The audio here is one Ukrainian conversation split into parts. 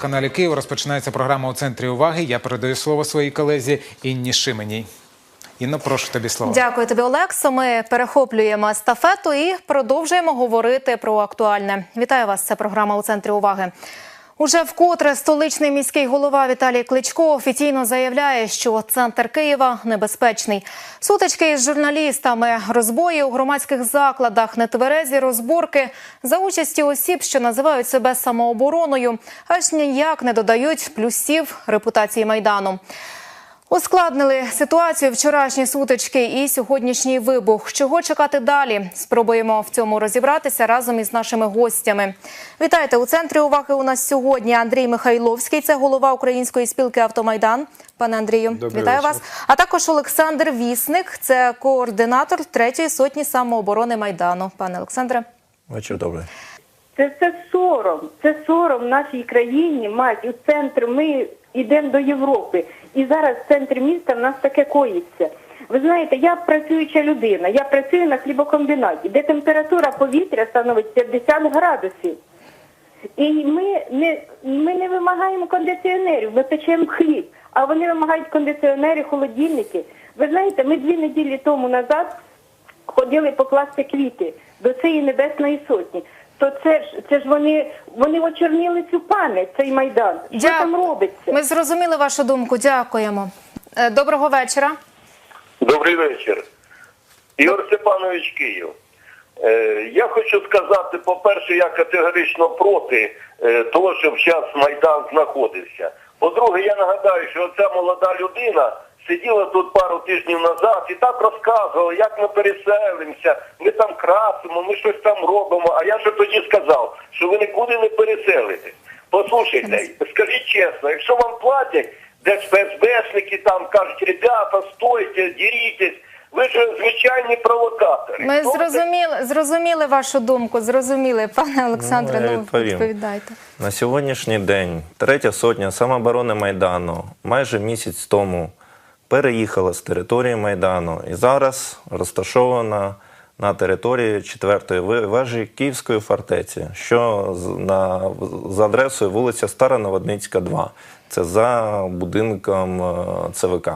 каналі Київ розпочинається програма у центрі уваги. Я передаю слово своїй колезі Інні Шименій. Інно, прошу тобі слово. Дякую тобі, Олексо. Ми перехоплюємо естафету і продовжуємо говорити про актуальне. Вітаю вас. Це програма у центрі уваги. Уже вкотре столичний міський голова Віталій Кличко офіційно заявляє, що центр Києва небезпечний. Сутички із журналістами, розбої у громадських закладах, нетверезі розборки за участі осіб, що називають себе самообороною, аж ніяк не додають плюсів репутації майдану. Ускладнили ситуацію вчорашні сутички і сьогоднішній вибух. Чого чекати далі? Спробуємо в цьому розібратися разом із нашими гостями. Вітайте у центрі уваги. У нас сьогодні Андрій Михайловський, це голова Української спілки Автомайдан. Пане Андрію, Добрий вітаю вечір. вас. А також Олександр Вісник, це координатор третьої сотні самооборони майдану. Пане Олександре. Вечір добрий. Це все сором. Це сором нашій країні мать у центр. Ми йдемо до Європи. І зараз в центрі міста в нас таке коїться. Ви знаєте, я працююча людина, я працюю на хлібокомбінаті, де температура повітря становить 50 градусів. І ми не, ми не вимагаємо кондиціонерів, ми печемо хліб, а вони вимагають кондиціонери, холодильники. Ви знаєте, ми дві неділі тому назад ходили покласти квіти до цієї небесної сотні. То це ж це ж вони вони очорніли цю пам'ять, цей майдан. Що Дя- там робиться? Ми зрозуміли вашу думку. Дякуємо. Е, Доброго вечора. Добрий вечір. Ігор Степанович Київ. Е, я хочу сказати, по-перше, я категорично проти е, того, щоб зараз Майдан знаходився. По-друге, я нагадаю, що ця молода людина сиділа тут пару тижнів назад і так розказувала, як ми переселимося, ми там красимо, ми щось там робимо. А я ж тоді сказав, що ви нікуди не переселитесь. Послухайте, скажіть чесно, якщо вам платять, десь ФСБшники там кажуть, ребята, стойте, дірітесь, ви ж звичайні провокатори. Ми зрозуміли, зрозуміли вашу думку. Зрозуміли, пане Олександре. Ну, Ну, відповідайте. На сьогоднішній день третя сотня самооборони Майдану майже місяць тому переїхала з території Майдану і зараз розташована на території четвертої ви- вежі Київської фортеці, що на, за адресою вулиця Стара Новодницька, 2. Це за будинком е, ЦВК.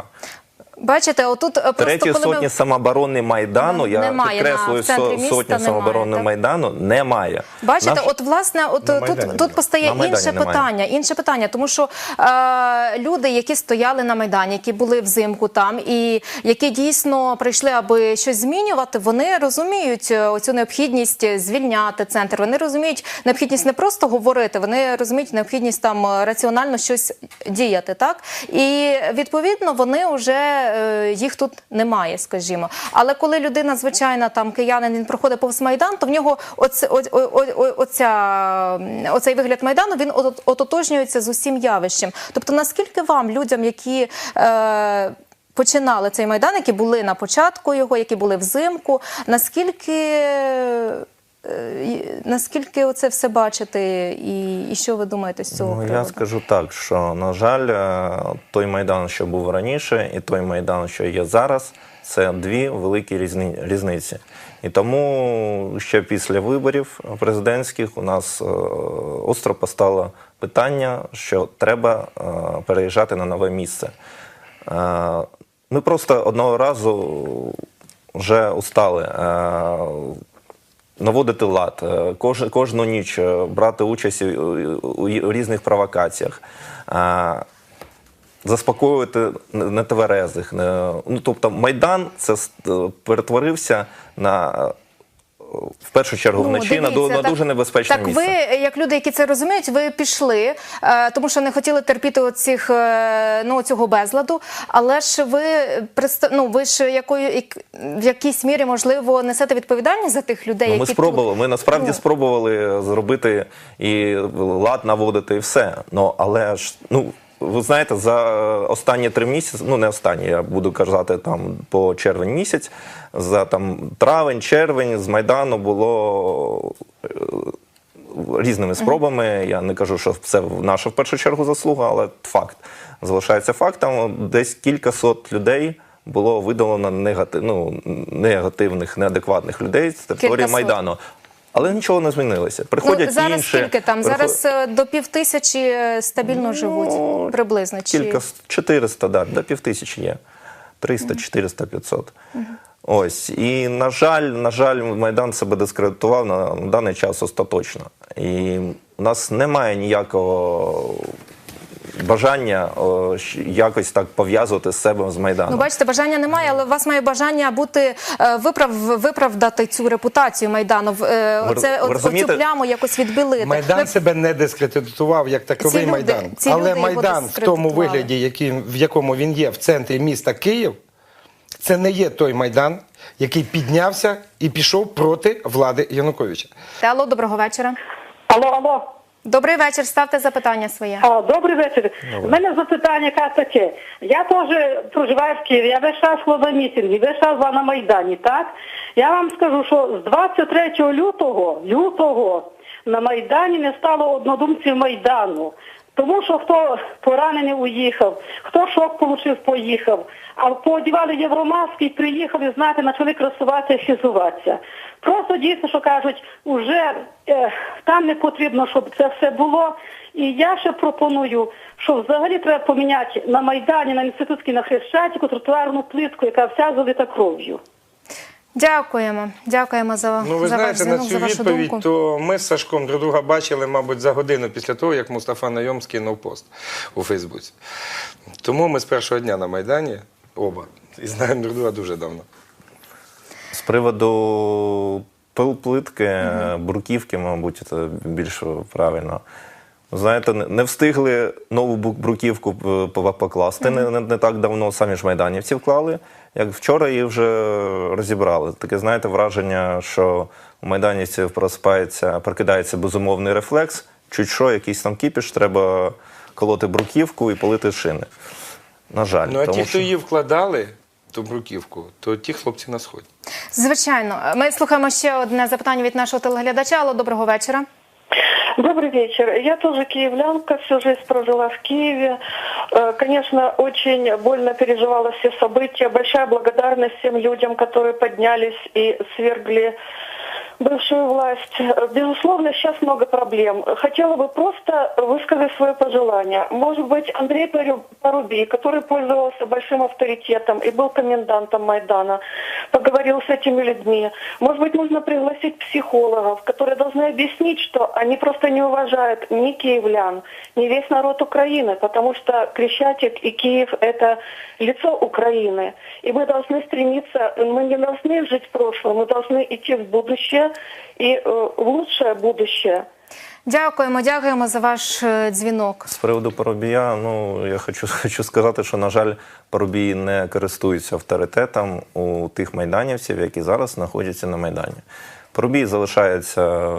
Бачите, отут е, просто Третьої коли ми... сотні самооборони Майдану, я Немає, підкреслюю, на- в центрі міста сотні немає, самооборони так? Майдану немає. Бачите, Наш- от власне, от На тут, Майдані тут немає. постає На Майдані інше немає. питання. Інше питання, тому що е, люди, які стояли на майдані, які були взимку там, і які дійсно прийшли, аби щось змінювати, вони розуміють е, оцю необхідність звільняти центр. Вони розуміють необхідність не просто говорити, вони розуміють необхідність там е, раціонально щось діяти. Так і відповідно вони вже е, їх тут немає, скажімо. Але коли людина звичайна там киянин він проходить повз майдан, то в нього оцей вигляд майдану він ототожнюється з усім явищем. Тобто, наскільки вам, людям, які е, починали цей майдан, які були на початку його, які були взимку, наскільки. Е, Наскільки оце все бачите, і, і що ви думаєте з цього Ну, я скажу так, що на жаль, е, той майдан, що був раніше, і той майдан, що є зараз, це дві великі різни, різниці. І тому ще після виборів президентських у нас е, остро постало питання, що треба переїжджати на нове місце. Ми просто одного разу вже устали. Наводити лад, е, кож, кожну ніч е, брати участь у, у, різних провокаціях, е, заспокоювати нетверезих. Ну, тобто Майдан це перетворився на в першу чергу вночі на, Ну, дивіться, на так- дуже небезпечне так місце. ви, як люди, які це розуміють, ви пішли, е, тому що не хотіли терпіти оцих, е, ну, цього безладу. Але ж ви ну, ви ж якою як- в якійсь мірі можливо несете відповідальність за тих людей, Ну, ми які спробували. Ми насправді Ну. спробували зробити і лад наводити, і все. Ну але ж ну. Ви знаєте, за останні три місяці, ну не останні, я буду казати там по червень місяць, за там травень, червень з Майдану було е, різними спробами. Я не кажу, що це наша в першу чергу заслуга, але факт залишається фактом. Десь кілька сот людей було видалено негатив, ну, негативних, неадекватних людей з території Майдану. Але нічого не змінилося. Приходять ну, зараз інші. скільки там? приход- Зараз е, до пів тисячі ну, стабільно живуть приблизно. Чи... Кілька с- 400, да, до пів тисячі є. 300, 400, 500. Ось. І, на жаль, на жаль, Майдан себе дискредитував на, на даний час остаточно. І у нас немає ніякого бажання о, якось так пов'язувати з себе з Майданом. Ну, бачите, бажання немає, але у вас має бажання бути е, виправ, виправдати цю репутацію Майдану. в- е, розумієте? оцю пляму якось відбілити. Майдан Ми- себе не дискредитував як таковий Ці люди- майдан. ці Але майдан в тому вигляді, який, в якому він є в центрі міста Київ, це не є той майдан, який піднявся і пішов проти влади Януковича. Алло, доброго вечора. Алло, алло. Добрий вечір. Ставте запитання своє. А, добрий вечір. У мене запитання яке таке. Я теж проживаю в Києві, я весь час була мітинги, весь час була на Майдані, так? Я вам скажу, що з 23 лютого, лютого на Майдані не стало однодумців Майдану. Тому що хто поранений уїхав, хто шок получив, поїхав. А поодівали євромаски і приїхали, знаєте, почали красуватися, хизуватися. Просто дійсно, що кажуть, уже е, там не потрібно, щоб це все було. І я ще пропоную, що взагалі треба поміняти на Майдані, на інститутській, на Хрещатику тротуарну плитку, яка вся залита кров'ю. Дякуємо. Дякуємо за, Ну, ви за ваш знаєте, на цю за вашу відповідь, думку. то ми з Сашком друг друга бачили, мабуть, за годину після того, як Мустафа Найом скинув пост у Фейсбуці. Тому ми з першого дня на Майдані оба і знаємо друг друга дуже давно. З приводу пил- плитки, бруківки, мабуть, це більш правильно. Знаєте, не- встигли нову бруківку п- покласти не, не, не так давно, самі ж майданівці вклали. Як вчора її вже розібрали. Таке, знаєте, враження, що у майданівців просипається, прокидається безумовний рефлекс. Чуть що, якийсь там кіпіш, треба колоти бруківку і полити шини. На жаль, Ну а тому ті, хто її вкладали, ту бруківку, то ті хлопці на сході. Звичайно, ми слухаємо ще одне запитання від нашого телеглядача. Алло, доброго вечора. Добрый вечер. Я тоже киевлянка, всю жизнь прожила в Киеве. Э, Конечно, очень больно переживала все события. Большая благодарность всем людям, которые поднялись и свергли бывшую власть. Безусловно, сейчас много проблем. Хотела бы просто высказать свое пожелание. Может быть, Андрей Парубий, который пользовался большим авторитетом и был комендантом Майдана, поговорил с этими людьми. Может быть, нужно пригласить психологов, которые должны объяснить, что они просто не уважают ни киевлян, ни весь народ Украины, потому что Крещатик и Киев – это лицо Украины. И мы должны стремиться, мы не должны жить в прошлом, мы должны идти в будущее э, в лучше будущее. Дякуємо, дякуємо за ваш е, дзвінок. З приводу Парубія, ну я хочу, хочу сказати, що на жаль, Парубій не користується авторитетом у тих майданівців, які зараз знаходяться на майдані. Парубій залишається е,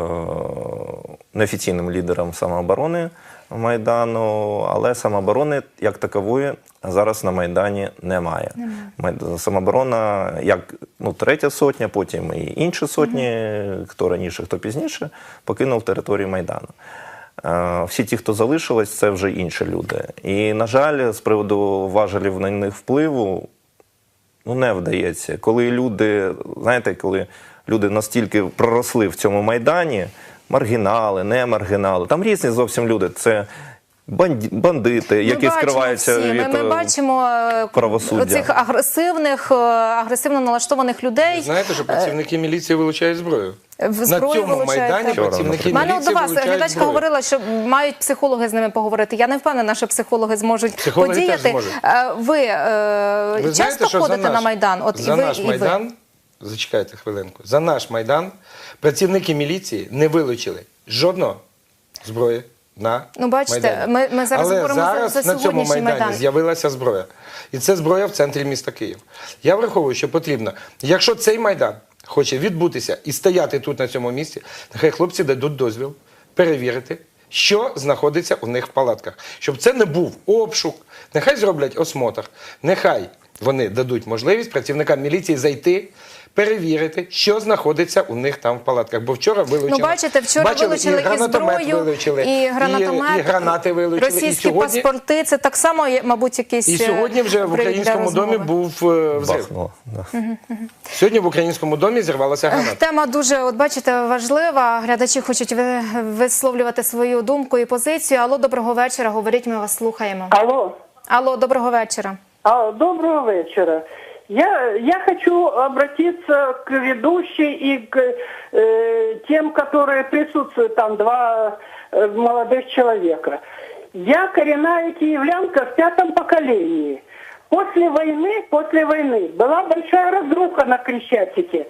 неофіційним лідером самооборони майдану, але самооборони як такової зараз на майдані немає. Май- Самооборона, як ну третя сотня, потім і інші сотні, хто раніше, хто пізніше, покинув територію майдану. Е, Всі ті, хто залишились, це вже інші люди. І, на жаль, з приводу важелів на них впливу, ну не вдається. Коли люди, знаєте, коли люди настільки проросли в цьому майдані, маргінали, не маргінали, там різні зовсім люди. Це бандити, які ми бачимо скриваються всі. від Ми, ми е, бачимо е, правосуддя. цих агресивних, е, агресивно налаштованих людей. Ви знаєте, що працівники міліції вилучають зброю? В На зброю цьому вилучають, майдані так. Вчора, працівники мене до вас глядачка говорила, що мають психологи з ними поговорити. Я не впевнена, що психологи зможуть Психологи теж подіяти. зможуть. Е, Ви, е, Ви часто знаєте, що ходите за наш, на майдан? От за і ви, наш і ви. Зачекайте хвилинку, за наш майдан працівники міліції не вилучили жодного зброї на Ну, бачите, майдані. ми- ми зараз Але говоримо за- зараз за на цьому майдані Майдан. з'явилася зброя. І це зброя в центрі міста Київ. Я враховую, що потрібно, якщо цей майдан хоче відбутися і стояти тут на цьому місці, нехай хлопці дадуть дозвіл перевірити. Що знаходиться у них в палатках, щоб це не був обшук, нехай зроблять осмотр, нехай вони дадуть можливість працівникам міліції зайти. Перевірити, що знаходиться у них там в палатках. Бо вчора вилучили, Ну, бачите, вчора бачили, вилучили і, гранатомет зброю, вилучили, і гранатомет, і, і гранати вилучили. російські і сьогодні, паспорти. Це так само, мабуть, якийсь і сьогодні вже в українському домі був е, взрив. Бахнуло. Да. Сьогодні в українському домі зірвалася граната. Тема дуже, от бачите, важлива. Глядачі хочуть ви- висловлювати свою думку і позицію. Алло, доброго вечора. Говоріть, ми вас слухаємо. Алло. Алло, доброго вечора. А, доброго вечера. Я, я хочу обратиться к ведущей и к э, тем, которые присутствуют там, два э, молодых человека. Я коренная киевлянка в пятом поколении. После войны, после войны была большая разруха на Крещатике.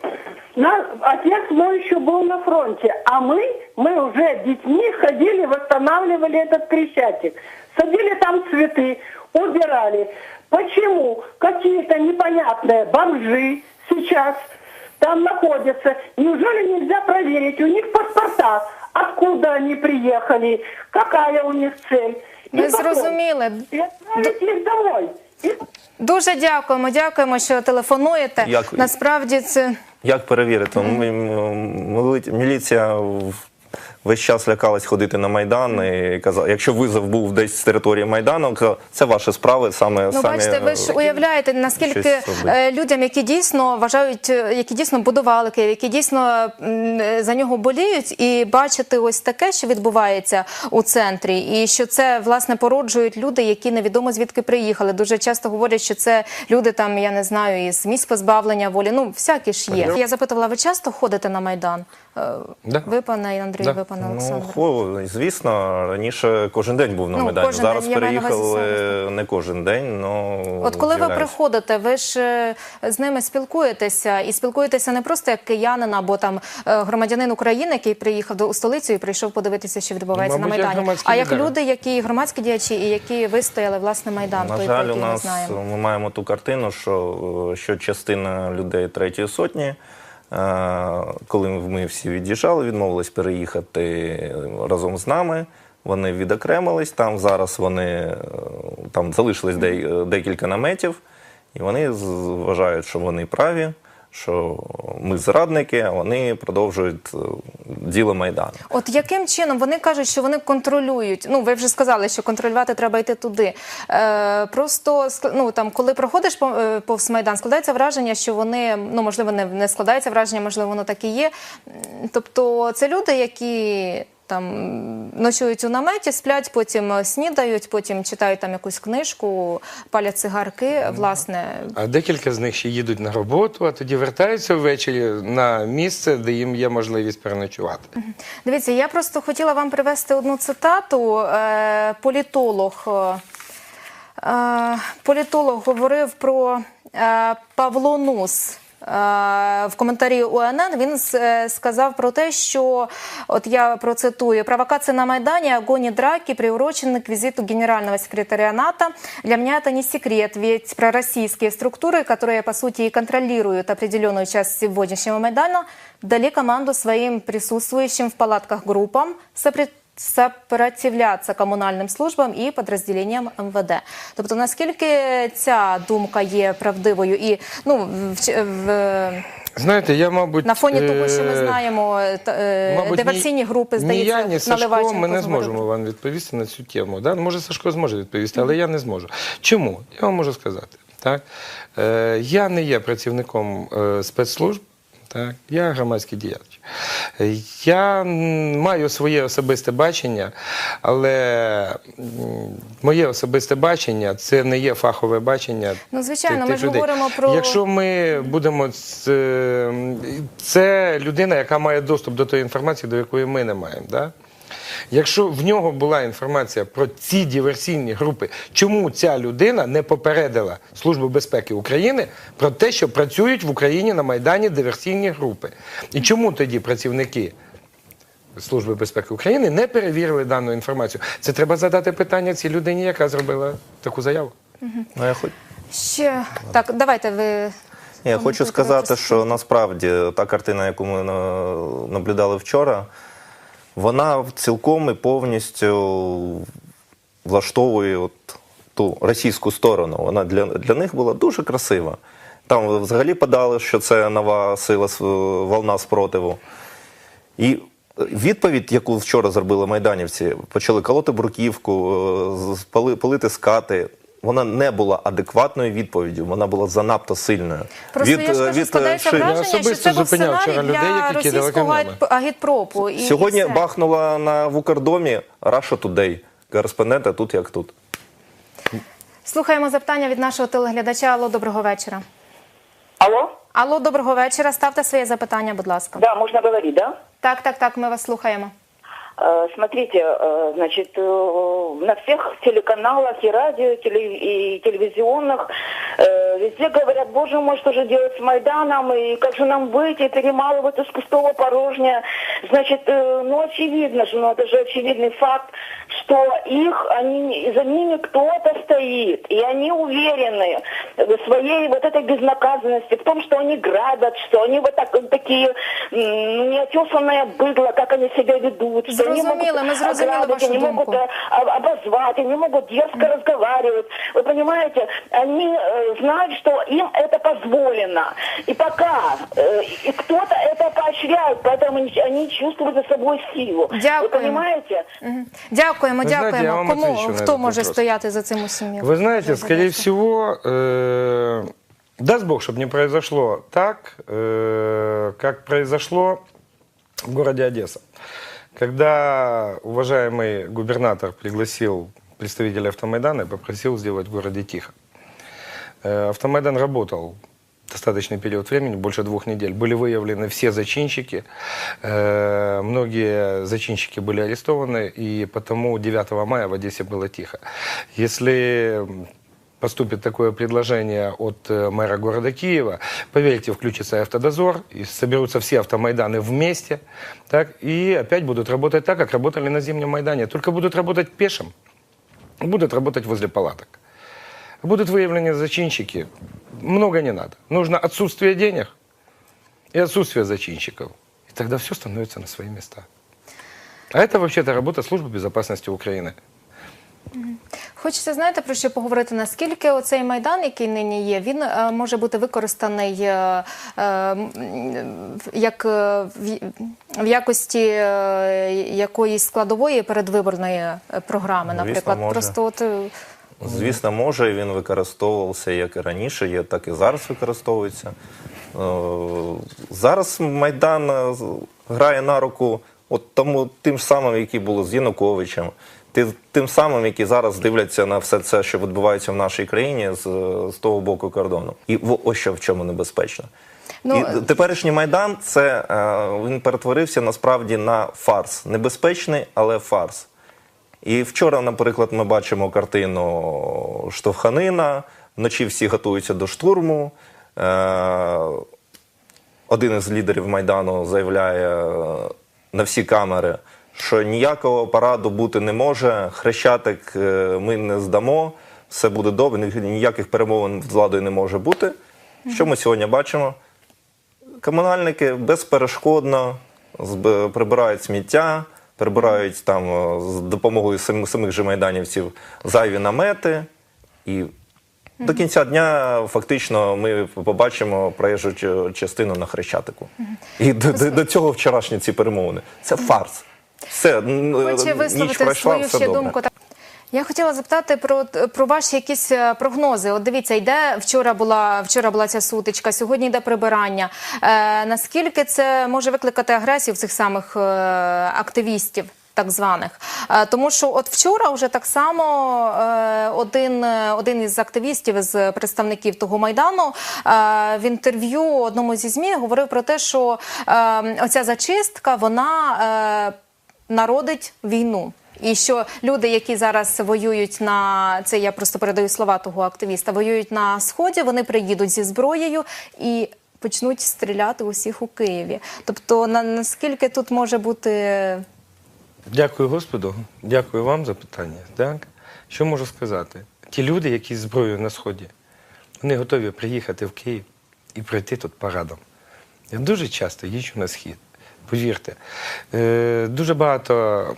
На, отец мой еще был на фронте, а мы, мы уже детьми ходили, восстанавливали этот Крещатик. Садили там цветы, убирали. Почему какие-то непонятные бомжи сейчас там находятся? Неужели нельзя проверить у них паспорта, откуда они приехали, какая у них цель? И Ви потом- зрозуміли. Отправить их домой. Дуже дякуємо, дякуємо, що телефонуєте. Дякую. Насправді це Як перевірити? Ми- м- мили- Міліція в- весь час лякалась ходити на Майдан і казала, якщо визов був десь з території Майдану, це ваші справи, саме Ну, самі, бачите, ви ж е, уявляєте, наскільки е, людям, які дійсно вважають, е, які дійсно будували Київ, які дійсно за нього боліють, і бачити ось таке, що відбувається у центрі, і що це власне породжують люди, які невідомо звідки приїхали. Дуже часто говорять, що це люди там, я не знаю, із місць позбавлення волі. Ну, всякі ж є. Я запитувала, ви часто ходите на майдан? Да. Ви, пане Андрій, Да. ви, пане Ну, Олександр. хо, звісно, раніше кожен день був на Ну, Майдані. Зараз день, переїхали не кожен день, но От коли ви приходите, ви ж е, з ними спілкуєтеся і спілкуєтеся не просто як киянин або там е, громадянин України, який приїхав до у столицю і прийшов подивитися, що відбувається Мабуть, на майдані, громадські а як люди, які громадські діячі і які вистояли власне майдан, На той, жаль, у нас ми маємо ту картину, що, що частина людей третьої сотні, коли ми всі від'їжджали, відмовились переїхати разом з нами. Вони відокремились там. Зараз вони е, там залишились де- декілька наметів, і вони вважають, що вони праві, що ми зрадники, а вони продовжують е, діло Майдану. От яким чином вони кажуть, що вони контролюють? Ну, ви вже сказали, що контролювати треба йти туди. Е, просто ну, там, коли проходиш е, повз майдан, складається враження, що вони ну можливо не, не складається враження, можливо, воно так і є. Тобто, це люди, які. Там ночують у наметі, сплять, потім е, снідають, потім читають там якусь книжку, палять цигарки. Власне, А декілька з них ще їдуть на роботу, а тоді вертаються ввечері на місце, де їм є можливість переночувати. Дивіться, я просто хотіла вам привести одну цитату. Е, політолог, е, політолог говорив про Павло Нус. Е, В коментарі УНН він с- е, сказав про те, що от я процитую провокации на Майдане, огонь и драки приурочены к визиту генерального секретаря НАТО. Для меня это не секрет, ведь пророссийские структуры, которые по сути и контролируют определенную часть сегодняшнего Майдана, дали команду своим присутствующим в палатках группам сопре- сопротивляться комунальним службам і підрозділенням МВД. Тобто, наскільки ця думка є правдивою і ну в, в Знаєте, я, мабуть, на фоні того, що ми е, знаємо, е, Мабуть, диверсійні ні- групи ні я, ні Сашко, ми не зможемо вам відповісти на цю тему. Да? Може, Сашко зможе відповісти, але я не зможу. Чому? Я вам можу сказати. Так? Е, я не є працівником спецслужб, так? я громадський діяч. Я маю своє особисте бачення, але моє особисте бачення це не є фахове бачення. Ну, звичайно, тих- ми ж людей. говоримо про- Якщо ми будемо е, це людина, яка має доступ до тої інформації, до якої ми не маємо. Да? Якщо в нього була інформація про ці диверсійні групи, чому ця людина не попередила Службу безпеки України про те, що працюють в Україні на Майдані диверсійні групи? І чому тоді працівники Служби безпеки України не перевірили дану інформацію? Це треба задати питання цій людині, яка зробила таку заяву. Ну, я хоч... Ще так, давайте ви. Я хочу сказати, що насправді та картина, яку ми наблюдали вчора, вона цілком і повністю влаштовує от ту російську сторону, вона для, для них була дуже красива. Там взагалі подали, що це нова сила волна спротиву. І відповідь, яку вчора зробили майданівці, почали колоти бруківку, е, пали- палити скати. Вона не була адекватною відповіддю, вона була занадто сильною. Просто я ж е, кажу, від, складається е, шин. враження, що особисто це був сценарій вчора людей, які російського агітпропу. І, Сьогодні і бахнула на в Укрдомі Russia Today. Кореспондента тут як тут. Слухаємо запитання від нашого телеглядача. Алло, доброго вечора. Алло? Алло, доброго вечора. Ставте своє запитання, будь ласка. Да, можно говорить, да? Так, так, так, ми вас слухаємо. Э, Смотрите, э, значит, э, на всех телеканалах и радио, теле- и телевизионных э, везде говорят, боже мой, что же делать с Майданом, и как же нам быть, и перемалывать из пустого порожня. Значит, э, ну очевидно же, ну это же очевидный факт, что их, они, за ними кто-то стоит, и они уверены в своей вот этой безнаказанности, в том, что они грабят, что они вот так, такие м, неотесанное быдло, как они себя ведут, что они могут ограбить, вашу они думку. могут э, об- обозвать, они могут дерзко разговаривать. Вы понимаете, они э, знают, что им это позволено. И пока э, и кто-то это поощряет, поэтому они, они чувствуют за собой силу. Вы Дякуємо. понимаете? Мгм. Дякуємо, Ви знаєте, дякуємо. я вам Кому отвечу на хто этот може вопрос. стояти за цим усім? Вы знаете, скорее всего, э, даст Бог, чтобы не произошло так, э, как произошло в городе Одесса. Когда уважаемый губернатор пригласил представителя автомайдана и попросил сделать в городе тихо. Э, Автомайдан работал достаточный период времени, больше двух недель. Были выявлены все зачинщики. Э, Многие зачинщики были арестованы, и потому 9 мая в Одессе было тихо. Если поступит такое предложение от э, мэра города Киева, поверьте, включится автодозор, и соберутся все автомайданы вместе, так, и опять будут работать так, как работали на Зимнем Майдане, только будут работать пешим, будут работать возле палаток. Будут выявлены зачинщики. Много не надо. Нужно отсутствие денег и отсутствие зачинщиков. И тогда все становится на свои места. А это вообще-то работа Службы безопасности Украины. Хочеться, знаєте, про що поговорити? Наскільки оцей майдан, який нині є, він е, може бути використаний е, е, м, як е, в, в якості е, якоїсь складової передвиборної е, програми, Звісно, наприклад. може. Просто от е, Звісно, може, і він використовувався як і раніше, є, так і зараз використовується. Е, Зараз Майдан е, грає на руку от тому, тим самим, які було з Януковичем, тим самим, які зараз дивляться на все це, що відбувається в нашій країні з, з того боку кордону. І ось що в чому небезпечно. Ну, і теперішній майдан це е, він перетворився насправді на фарс. Небезпечний, але фарс. І вчора, наприклад, ми бачимо картину штовханина. Вночі всі готуються до штурму. Е, один із лідерів Майдану заявляє на всі камери, що ніякого параду бути не може. Хрещатик е, ми не здамо, все буде добре, ніяких перемовин з владою не може бути. Що ми сьогодні бачимо? Комунальники безперешкодно прибирають сміття, прибирають там е, з допомогою сам- самих же майданівців зайві намети. І до кінця дня фактично ми побачимо проїжджу частину на Хрещатику. І до, до, до цього вчорашні ці перемовини. Це фарс. Все, Хоче ніч висловити пройшла, свою все ще добре. думку. Я хотіла запитати про, про ваші якісь е, прогнози. От дивіться, йде вчора була вчора була ця сутичка, сьогодні йде прибирання. Е, наскільки це може викликати агресію в цих самих е, активістів? Так званих, Е, тому що от вчора вже так само е, один, один із активістів з представників того майдану в інтерв'ю одному зі змі говорив про те, що е, оця зачистка вона народить війну. І що люди, які зараз воюють на це, я просто передаю слова того активіста, воюють на сході, вони приїдуть зі зброєю і почнуть стріляти усіх у Києві. Тобто, на наскільки тут може бути Дякую Господу, дякую вам за питання. Так? Що можу сказати? Ті люди, які з зброєю на сході, вони готові приїхати в Київ і пройти тут парадом. Я дуже часто їжджу на схід. Повірте, Е, дуже багато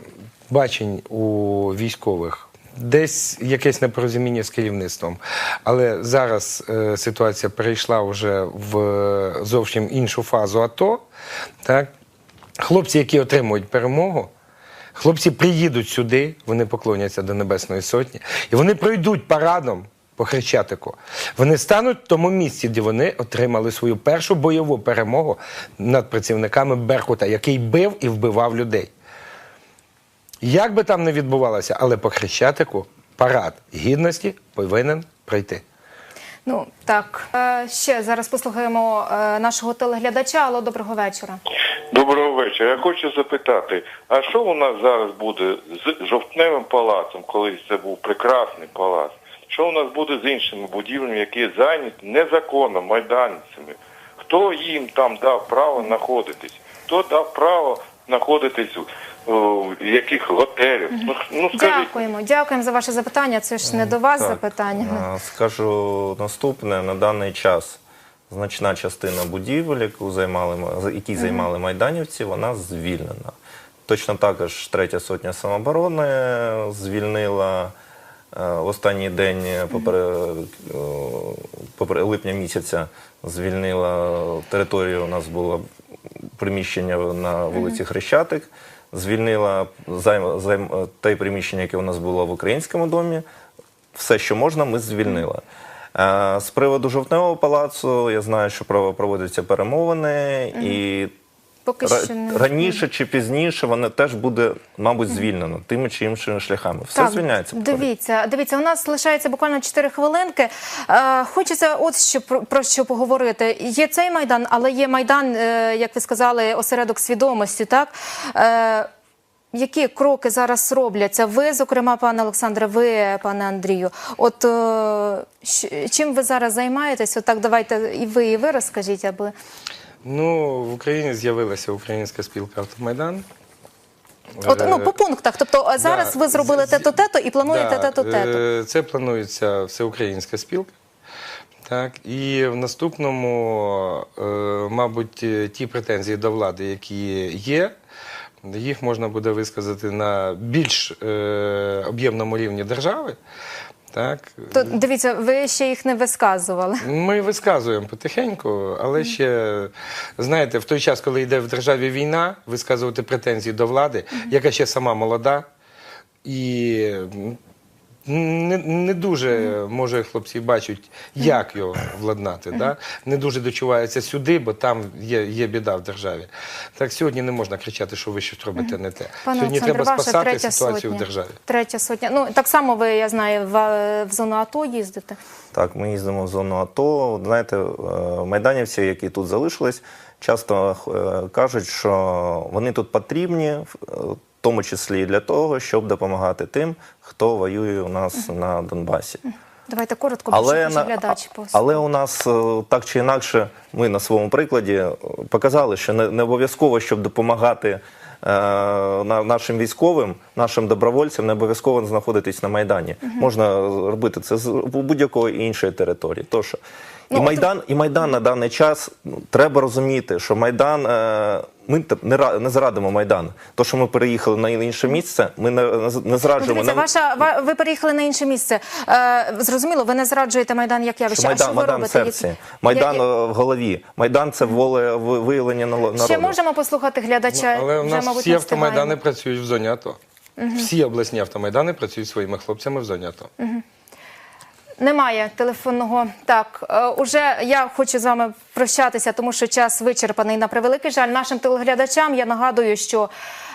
бачень у військових Десь якесь непорозуміння з керівництвом. Але зараз е, ситуація перейшла вже в е, зовсім іншу фазу АТО. Так? Хлопці, які отримують перемогу, хлопці приїдуть сюди, вони поклоняться до Небесної Сотні, і вони пройдуть парадом по Хрещатику. Вони стануть в тому місці, де вони отримали свою першу бойову перемогу над працівниками Беркута, який бив і вбивав людей. Як би там не відбувалося, але по Хрещатику парад гідності повинен пройти. Ну так Е, ще зараз послухаємо е, нашого телеглядача. Алло, доброго вечора. Доброго вечора. Я хочу запитати, а що у нас зараз буде з жовтневим палацом, колись це був прекрасний палац? Що у нас буде з іншими будівлями, які зайняті незаконно майданцями? Хто їм там дав право знаходитись? Хто дав право знаходитись яких готелях? Ну, ну скажіть. Дякуємо, дякуємо за ваше запитання. Це ж не до вас Так, запитання. е, Скажу наступне: на даний час значна частина будівель, яку займали, ма- які займали майданівці, вона звільнена. Точно також третя сотня самооборони звільнила е, в останній день попри, е, попри липня місяця звільнила територію. У нас було приміщення на вулиці Хрещатик. Звільнила займ, займ, те приміщення, яке у нас було в українському домі. Все, що можна, ми звільнили. Е, З приводу жовтневого палацу я знаю, що проводяться перемовини, і Поки ра- що не раніше чи пізніше воно теж буде, мабуть, звільнено тими чи іншими шляхами. Все Так, звільняється. повторюю. Дивіться, дивіться, у нас лишається буквально 4 хвилинки. Е, хочеться от що про, про що поговорити. Є цей майдан, але є майдан, е, як ви сказали, осередок свідомості. Так е, які кроки зараз робляться? Ви, зокрема, пане Олександре, ви, пане Андрію. От е, щ- чим ви зараз займаєтесь? Отак, давайте і ви, і ви розкажіть, аби Ну, в Україні з'явилася українська спілка Автомайдан. от ну по пунктах. Тобто зараз да, ви зробили з- те-то тето і плануєте Да, те-то тето. е, Це планується всеукраїнська спілка. Так, і в наступному, е, мабуть, е, ті претензії до влади, які є, їх можна буде висказати на більш об'ємному рівні держави. Так. То дивіться, ви ще їх не висказували. Ми висказуємо потихеньку, але ще знаєте, в той час, коли йде в державі війна, висказувати претензії до влади, яка ще сама молода, і не, не дуже може хлопці бачать, як його владнати. Да? Не дуже дочуваються сюди, бо там є, є біда в державі. Так сьогодні не можна кричати, що ви щось робите не те. Пане сьогодні Олександре, треба спасати третя ситуацію сотня. в державі. Третя сотня. Ну так само ви, я знаю, в, в зону АТО їздите. Так, ми їздимо в зону АТО. Знаєте, е, майданівці, які тут залишились, часто е, кажуть, що вони тут потрібні, тому числі і для того, щоб допомагати тим, хто воює у нас на Донбасі. Давайте коротко, Але, глядачі а- але у нас е, так чи інакше, ми на своєму прикладі е, показали, що не, не обов'язково, щоб допомагати е, на, нашим військовим, нашим добровольцям, не обов'язково знаходитись на Майдані. Можна робити це з будь-якої іншої території. Тож, і, Ну, Майдан, і Майдан на даний час ну, треба розуміти, що Майдан. Е, ми не, ра- не зрадимо Майдан. То, що ми переїхали на інше місце, ми не, не Ну, зраджуємо. дивіться, ваша ва- ви переїхали на інше місце. Е, зрозуміло, ви не зраджуєте майдан як явище. Що а Майдан, ви Майдан в серці, Майдан які- е, в голові. Майдан це воле виявлення нало- народу. Ще можемо послухати глядача. Ну, але у Вже, нас мабуть, всі автомайдани працюють в зоні АТО. Всі обласні автомайдани працюють своїми хлопцями в зоні АТО. Немає телефонного. Так, е, уже я хочу з вами прощатися, тому що час вичерпаний на превеликий жаль. Нашим телеглядачам я нагадую, що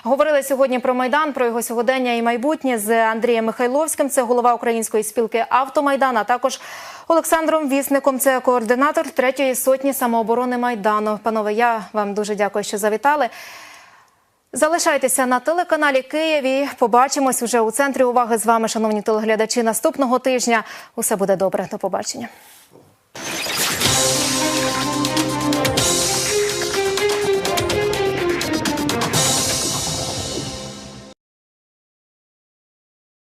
говорили сьогодні про майдан, про його сьогодення і майбутнє з Андрієм Михайловським. Це голова української спілки Автомайдан, а також Олександром Вісником. Це координатор третьої сотні самооборони майдану. Панове, я вам дуже дякую, що завітали. Залишайтеся на телеканалі Києві. Побачимось уже у центрі уваги з вами, шановні телеглядачі. Наступного тижня усе буде добре. До побачення.